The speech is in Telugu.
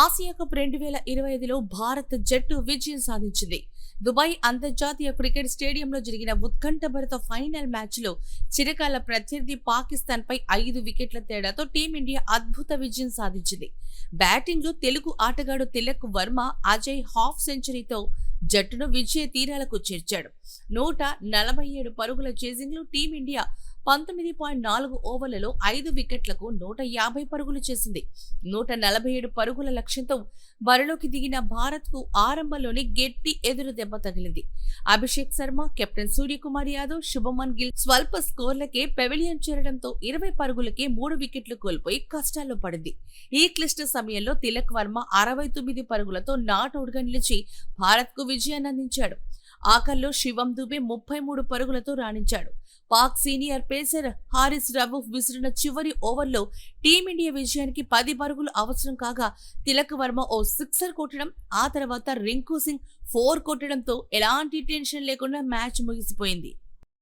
ఆసియా కప్ రెండు వేల ఇరవై ఐదులో భారత్ జట్టు విజయం సాధించింది. దుబాయ్ అంతర్జాతీయ క్రికెట్ స్టేడియంలో జరిగిన ఉత్కంఠభరిత ఫైనల్ మ్యాచ్లో చిరకాల ప్రత్యర్థి పాకిస్తాన్ పై ఐదు వికెట్ల తేడాతో టీమిండియా అద్భుత విజయం సాధించింది. బ్యాటింగ్లో తెలుగు ఆటగాడు తిలక్ వర్మ అజయ్ హాఫ్ సెంచరీతో జట్టును విజయ తీరాలకు చేర్చాడు. నూట నలభై ఏడు పరుగుల చేజింగ్లో టీమిండియా పంతొమ్మిది పాయింట్ నాలుగు ఓవర్లలో ఐదు వికెట్లకు నూట యాభై పరుగులు చేసింది. నూట నలభై ఏడు పరుగుల లక్ష్యంతో బరిలోకి దిగిన భారత్కు ఆరంభంలోనే గట్టి ఎదురు దెబ్బ తగిలింది. అభిషేక్ శర్మ కెప్టెన్ సూర్యకుమార్ యాదవ్ శుభమన్ గిల్ స్వల్ప స్కోర్లకే పెవిలియన్ చేరడంతో ఇరవై పరుగులకే మూడు వికెట్లు కోల్పోయి కష్టాల్లో పడింది. ఈ క్లిష్ట సమయంలో తిలక్ వర్మ అరవై తొమ్మిది పరుగులతో నాటౌట్గా నిలిచి భారత్కు విజయాన్ని అందించాడు. ఆఖర్లో శివం దుబే ముప్పై మూడు పరుగులతో రాణించాడు. పాక్ సీనియర్ పేసర్ హారిస్ రవూఫ్ విసిరిన చివరి ఓవర్లో టీమిండియా విజయానికి పది పరుగులు అవసరం కాగా తిలక్ వర్మ ఓ సిక్సర్ కొట్టడం ఆ తర్వాత రింకు సింగ్ ఫోర్ కొట్టడంతో ఎలాంటి టెన్షన్ లేకుండా మ్యాచ్ ముగిసిపోయింది.